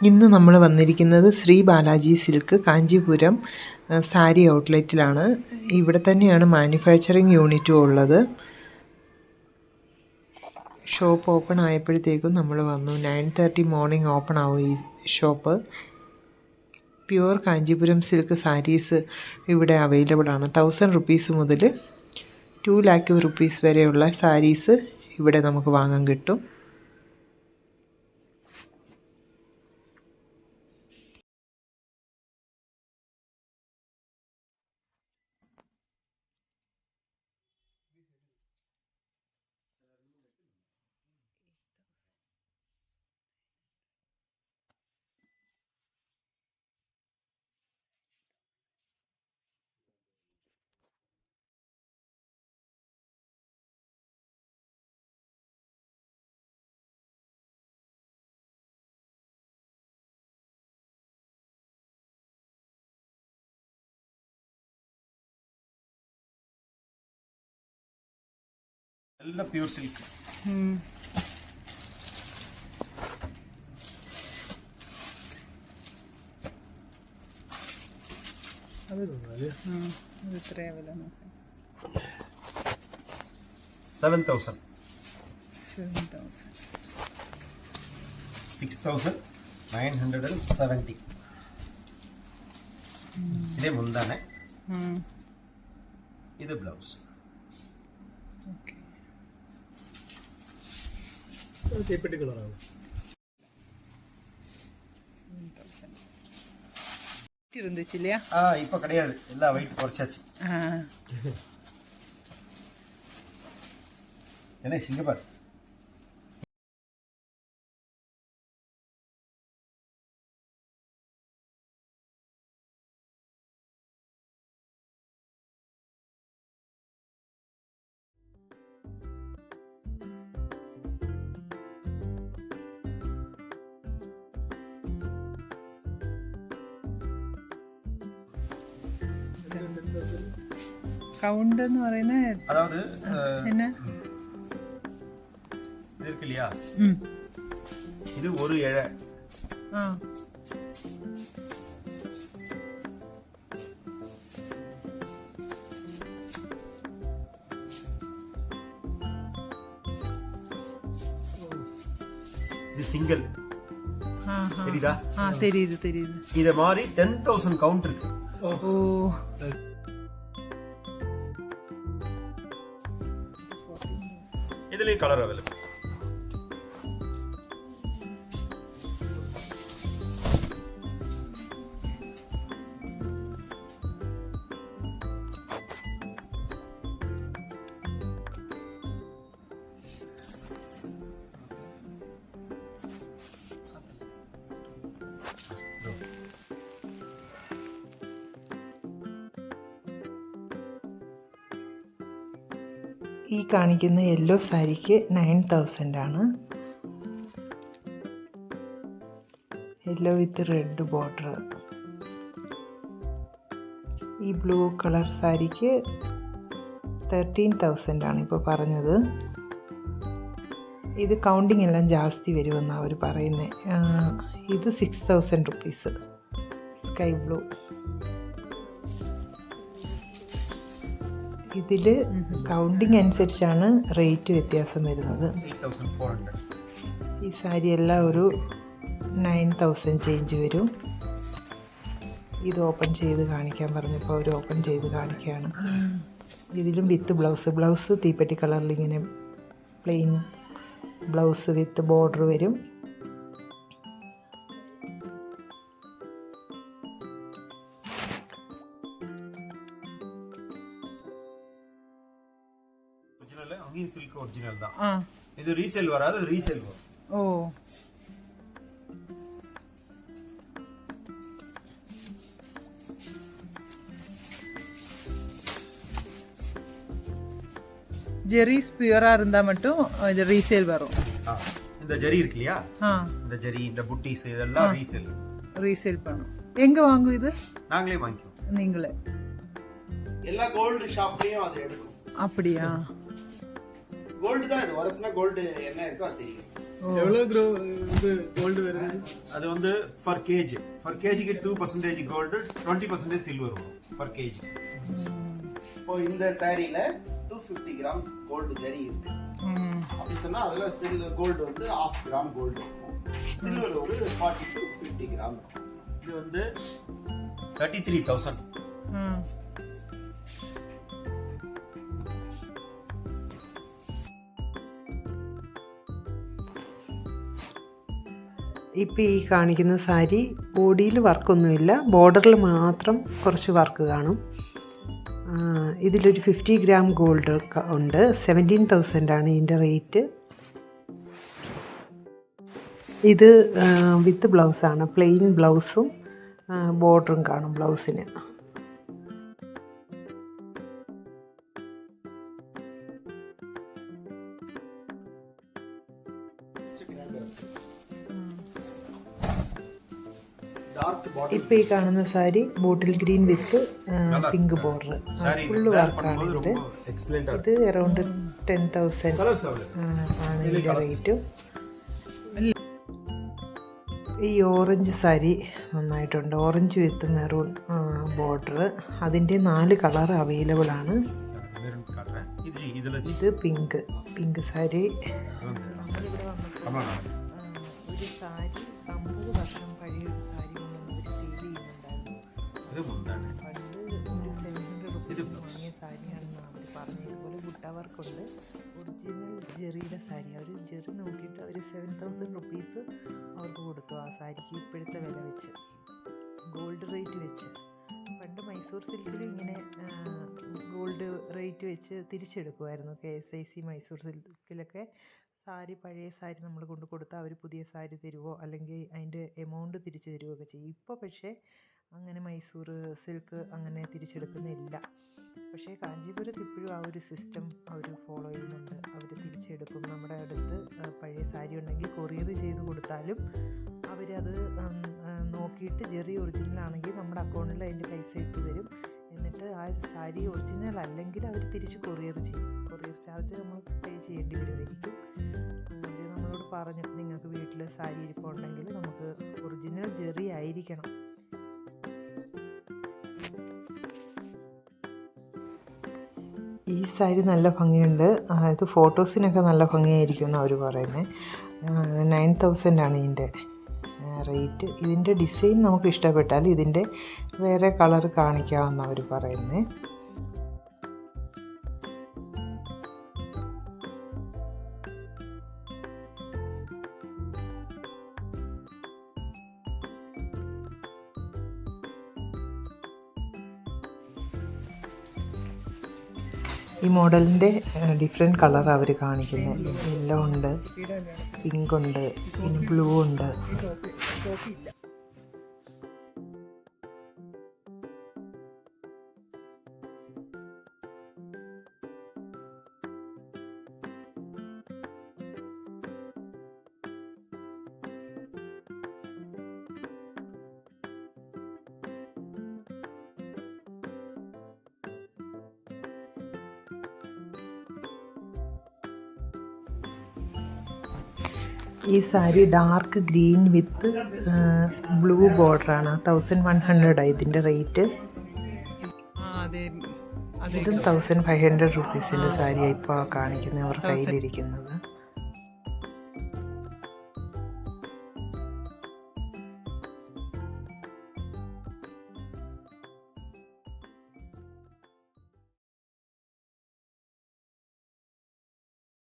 ഇന്ന് നമ്മൾ വന്നിരിക്കുന്നത് ശ്രീ ബാലാജി സിൽക്ക് കാഞ്ചീപുരം സാരി ഔട്ട്ലെറ്റിലാണ്. ഇവിടെ തന്നെയാണ് മാനുഫാക്ചറിങ് യൂണിറ്റും ഉള്ളത്. ഷോപ്പ് ഓപ്പൺ ആയപ്പോഴത്തേക്കും നമ്മൾ വന്നു. നയൻ തേർട്ടി മോർണിംഗ് ഓപ്പൺ ആവും ഈ shop. Pure Kanchipuram silk saris ഇവിടെ അവൈലബിൾ ആണ്. തൗസൻഡ് റുപ്പീസ് മുതൽ ടു ലാക്ക് റുപ്പീസ് വരെയുള്ള സാരീസ് ഇവിടെ നമുക്ക് വാങ്ങാൻ കിട്ടും. എല്ലാം പ്യൂർ സിൽക്ക് ഇത് ബ്ലൗസ് ഓക്കെ చేపెట్టుకున్నాను இருந்துச்சு இல்லையா ஆ இப்போ கிடையாது எல்லாம் வெயிட் குறைச்சாச்சு என்ன சிங்கப்பார் கவுண்ட் എന്ന് പറയുന്നത് அதாவது அஹ், என்ன இது இருக்கு இல்லையா ம் இது ஒரு இழை ஆ இது சிங்கிள் ஆ ஆ. தெரியுதா ஆ தெரியுது தெரியுது இத மாதிரி டென் தௌசண்ட் கவுண்ட் இருக்கு ஓ ഇതിൽ ഈ കളർ അവൈലബിൾ. ഈ കാണിക്കുന്ന യെല്ലോ സാരിക്ക് നയൻ തൗസൻഡ് ആണ്. Yellow with red border. ഈ ബ്ലൂ കളർ സാരിക്ക് തേർട്ടീൻ തൗസൻഡ് ആണ് ഇപ്പോൾ പറഞ്ഞത്. ഇത് കൗണ്ടിങ് എല്ലാം ജാസ്തി വരുമെന്നാണ് അവർ പറയുന്നത് ഇത് six thousand rupees sky blue ഇതിൽ കൗണ്ടിങ് അനുസരിച്ചാണ് റേറ്റ് വ്യത്യാസം വരുന്നത്. ഈ സാരി എല്ലാം ഒരു നയൻ തൗസൻഡ് ചേഞ്ച് വരും. ഇത് ഓപ്പൺ ചെയ്ത് കാണിക്കാൻ പറഞ്ഞപ്പോൾ അവർ ഓപ്പൺ ചെയ്ത് കാണിക്കുകയാണ്. ഇതിലും വിത്ത് ബ്ലൗസ് ബ്ലൗസ് തീപ്പെട്ടി കളറിൽ ഇങ്ങനെ പ്ലെയിൻ ബ്ലൗസ് വിത്ത് ബോർഡർ വരും. ஒரிஜினல் தான். இது ரீசேல் வராது ரீசேல் வரும். ഓ ஜெரிஸ் பியூராக இருந்தால் மட்டும் இது ரீசேல் வரும். ஆ, இந்த ஜரி இருக்கு இல்லையா? இந்த ஜரி இந்த புட்டிஸ் இதெல்லாம் ரீசேல் ரீசேல் பண்ணும். எங்கே வாங்கும் இது? நாங்களே வாங்கிக்குவோம். நீங்களே. எல்லா கோல்டு ஷாப்லயும் அது எடுக்கும். அப்படியா? கோல்டு தான் இது. வருஷனா கோல்டு என்ன இருக்கோ அது தெரியும். எவ்வளவு க்ரோ இது கோல்டு வருது? அது வந்து பர் கேஜி பர் கேஜிக்கு two percentage gold twenty percentage silver வரும் பர் கேஜி இப்போ இந்த சாரியில two fifty gram gold zari இருக்கு. அப்படி சொன்னா அதுல சில் கோல்டு வந்து ஹாஃப் கிராம் கோல்டு இருக்கும். சில்வர் ஒரு ஃபார்ட்டி டு ஃபிஃப்டி கிராம் இது வந்து தேர்ட்டி த்ரீ தௌசண்ட் ഇപ്പോൾ ഈ കാണിക്കുന്ന സാരി ബോഡിയിൽ വർക്കൊന്നുമില്ല. ബോർഡറിൽ മാത്രം കുറച്ച് വർക്ക് കാണും. ഇതിലൊരു ഫിഫ്റ്റി ഗ്രാം ഗോൾഡ് ഉണ്ട്. സെവന്റീൻ തൗസൻഡാണ് ഇതിന്റെ റേറ്റ്. ഇത് വിത്ത് ബ്ലൗസാണ് പ്ലെയിൻ ബ്ലൗസും ബോർഡറും കാണും ബ്ലൗസിന്. Thank you. ഇപ്പൊ ഈ കാണുന്ന sari bottle green with pink border full വർക്കാണ് ഇത് ഇത്. അറൗണ്ട് ടെൻ തൗസൻഡ് ആണ്. ഇതിന്റെ റേറ്റും ഈ ഓറഞ്ച് സാരി നന്നായിട്ടുണ്ട്. ഓറഞ്ച് വിത്ത് മെറൂൺ ബോർഡർ അതിന്റെ നാല് കളർ അവൈലബിൾ ആണ്. ഇത് പിങ്ക് പിങ്ക് സാരി. സാരി. ഇത് മുന്താണ്. ഇത് ബ്ലൗസ്. വർക്കുണ്ട്. ഒറിജിനൽ ജെറിയുടെ സാരി അവർ ജെറി നോക്കിയിട്ട് അവർ സെവൻ തൗസൻഡ് റുപ്പീസ് അവർക്ക് കൊടുത്തു ആ സാരിക്ക് ഇപ്പോഴത്തെ വില വെച്ച്. ഗോൾഡ് റേറ്റ് വെച്ച്. പണ്ട് മൈസൂർ സിൽക്കിൽ ഇങ്ങനെ ഗോൾഡ് റേറ്റ് വെച്ച് തിരിച്ചെടുക്കുമായിരുന്നു K S I C Mysore സിൽക്കിലൊക്കെ sari പഴയ സാരി നമ്മൾ കൊണ്ട് കൊടുത്താൽ അവർ പുതിയ സാരി തരുമോ അല്ലെങ്കിൽ അതിന്റെ എമൗണ്ട് തിരിച്ചു തരുമോ ഒക്കെ ചെയ്യും. ഇപ്പോൾ പക്ഷേ അങ്ങനെ മൈസൂർ സിൽക്ക് അങ്ങനെ തിരിച്ചെടുക്കുന്നില്ല. പക്ഷേ കാഞ്ചീപുരത്ത് ഇപ്പോഴും ആ ഒരു സിസ്റ്റം അവർ ഫോളോ ചെയ്യുന്നുണ്ട്. അവർ തിരിച്ചെടുക്കും. നമ്മുടെ അടുത്ത് പഴയ സാരി ഉണ്ടെങ്കിൽ കൊറിയർ ചെയ്ത് കൊടുത്താലും അവരത് നോക്കിയിട്ട് ജെറി ഒറിജിനൽ ആണെങ്കിൽ നമ്മുടെ അക്കൗണ്ടിൽ അതിന്റെ പൈസ ഇട്ട് തരും. എന്നിട്ട് ആ സാരി ഒറിജിനൽ അല്ലെങ്കിൽ അവർ തിരിച്ച് കൊറിയർ ചെയ്യും. കൊറിയർ ചാർജ് നമ്മൾ പേ ചെയ്യേണ്ടി വരുമായിരിക്കും. അവർ നമ്മളോട് പറഞ്ഞു നിങ്ങൾക്ക് വീട്ടിൽ സാരി ഇരിപ്പുണ്ടെങ്കിൽ നമുക്ക് ഒറിജിനൽ ജെറി ആയിരിക്കണം. ഈ സാരി നല്ല ഭംഗിയുണ്ട്. ഇത് ഫോട്ടോസിനൊക്കെ നല്ല ഭംഗിയായിരിക്കും എന്ന് പറയുന്നത് നയൻ ആണ് ഇതിന്റെ റേറ്റ് ഇതിന്റെ ഡിസൈൻ നമുക്ക് ഇഷ്ടപ്പെട്ടാൽ ഇതിന്റെ വേറെ കളർ കാണിക്കാമെന്ന് അവർ പറയുന്നത് ഈ മോഡലിന്റെ ഡിഫറെന്റ് കളർ അവർ കാണിക്കുന്നു. യെല്ലോ ഉണ്ട് പിങ്ക് ഉണ്ട് പിന്നെ ബ്ലൂ ഉണ്ട്. ഈ sari dark green with blue ബോർഡറാണ് thousand one ഹൺഡ്രഡാണ് ഇതിന്റെ റേറ്റ് ഇതും തൗസൻഡ് ഫൈവ് ഹൺഡ്രഡ് റുപ്പീസിന്റെ സാരിയാണ് ഇപ്പോൾ കാണിക്കുന്നത് അവർ കയ്യിലിരിക്കുന്നത്.